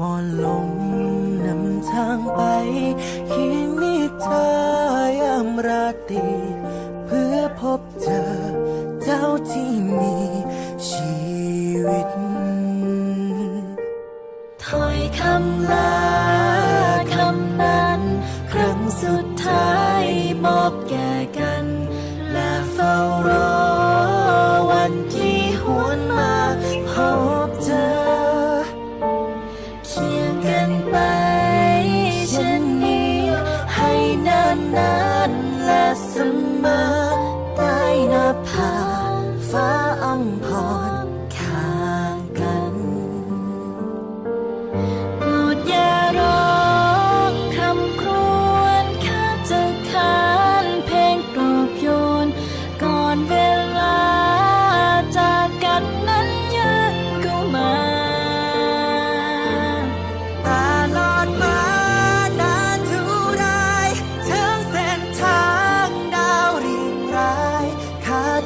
วอนลมนำทางไปคียงนิทายามราตรีเพื่อพบเจอเจ้าที่มีชีวิตถ้อยคำลาคำนั้น ครั้งสุดท้ายมอบแก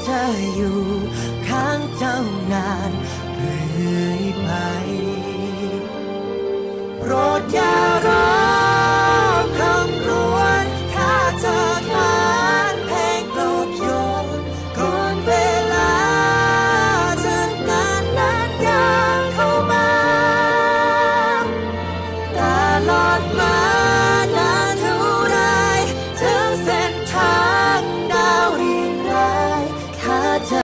เธออยู่ข้างเจ้านานเรื่อยไปโปรดอย่ารอ